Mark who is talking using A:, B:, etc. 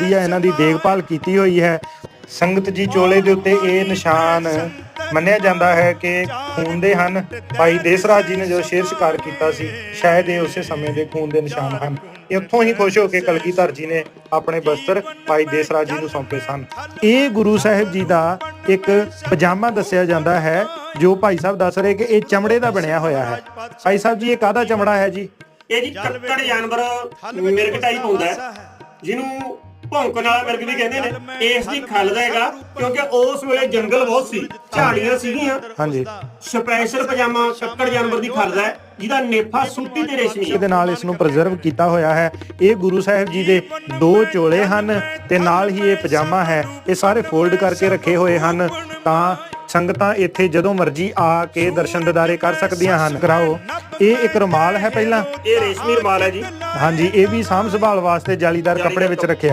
A: ਦੀ ਇਹਨਾਂ ਦੀ ਦੇਖਭਾਲ ਕੀਤੀ ਹੋਈ ਹੈ। ਸੰਗਤ ਜੀ, ਚੋਲੇ ਦੇ ਉੱਤੇ ਇਹ ਨਿਸ਼ਾਨ ਮੰਨਿਆ ਜਾਂਦਾ ਹੈ ਕਿ ਖੂਨ ਦੇ ਹਨ। ਭਾਈ ਦੇਸਰਾਜ ਜੀ ਨੇ ਜੋ ਸ਼ੇਰ ਸ਼ਿਕਾਰ ਕੀਤਾ ਸੀ, ਸ਼ਾਇਦ ਇਹ ਉਸੇ ਸਮੇਂ ਦੇ ਖੂਨ ਦੇ ਨਿਸ਼ਾਨ ਹਨ। ਇੱਥੋਂ ਹੀ ਖੁਸ਼ ਹੋ ਕੇ ਕਲਗੀਧਰ ਜੀ ਨੇ ਆਪਣੇ ਬਸਤਰ ਭਾਈ ਦੇਸਰਾਜ ਜੀ ਨੂੰ ਸੌਂਪੇ ਸਨ। ਇਹ ਗੁਰੂ ਸਾਹਿਬ ਜੀ ਦਾ ਇੱਕ ਪਜਾਮਾ ਦੱਸਿਆ ਜਾਂਦਾ ਹੈ, ਜੋ ਭਾਈ ਸਾਹਿਬ ਦੱਸ ਰਹੇ ਕਿ ਇਹ ਚਮੜੇ ਦਾ ਬਣਿਆ ਹੋਇਆ ਹੈ। ਭਾਈ ਸਾਹਿਬ ਜੀ, ਇਹ ਕਾਹਦਾ ਚਮੜਾ ਹੈ ਜੀ?
B: ਇਹ ਜੀ ਕੱਕੜ ਜਾਨਵਰ ਮਿਰਗ ਟਾਈਪ ਹੁੰਦਾ ਹੈ। ਜਿਹਨੂੰ ਭੌਂਕਣ ਮਿਰਗ ਵੀ ਕਹਿੰਦੇ ਨੇ ਇਸ ਦੀ ਖੱਲ ਦਾ ਹੈਗਾ ਕਿਉਂਕਿ ਉਸ ਵੇਲੇ ਜੰਗਲ ਬਹੁਤ ਸੀ ਝਾੜੀਆਂ ਸੀਗੀਆਂ।
A: ਹਾਂਜੀ।
B: ਸਪੈਸ਼ਲ ਪਜਾਮਾ ਕੱਕੜ ਜਾਨਵਰ ਦੀ ਖੱਲ ਦਾ ਹੈ ਜਿਹਦਾ ਨੇਫਾ ਸੂਤੀ ਤੇ ਰੇਸ਼ਮੀ ਹੈ।
A: ਇਹਦੇ ਨਾਲ ਇਸ ਨੂੰ ਪ੍ਰੀਜ਼ਰਵ ਕੀਤਾ ਹੋਇਆ ਹੈ। ਇਹ ਗੁਰੂ ਸਾਹਿਬ ਜੀ ਦੇ ਦੋ ਚੋਲੇ ਹਨ ਤੇ ਨਾਲ ਹੀ ਇਹ ਪਜਾਮਾ ਹੈ ਇਹ ਸਾਰੇ ਫੋਲਡ ਕਰਕੇ ਰੱਖੇ ਹੋਏ ਹਨ। ਤਾਂ ਸੰਗਤਾਂ ਇੱਥੇ ਜਦੋਂ ਮਰਜ਼ੀ ਆ ਕੇ ਦਰਸ਼ਨ ਦਿਦਾਰੇ ਕਰ ਸਕਦੀਆਂ ਹਨ। ਕਰਾਓ। ਇਹ ਇੱਕ ਰੁਮਾਲ ਹੈ ਪਹਿਲਾਂ?
B: ਇਹ ਰੇਸ਼ਮੀ ਰੁਮਾਲ ਹੈ ਜੀ।
A: ਹਾਂਜੀ ਇਹ ਵੀ ਸਾਂਭ ਸੰਭਾਲ ਵਾਸਤੇ ਜਾਲੀਦਾਰ ਕੱਪੜੇ ਵਿੱਚ ਰੱਖਿਆ।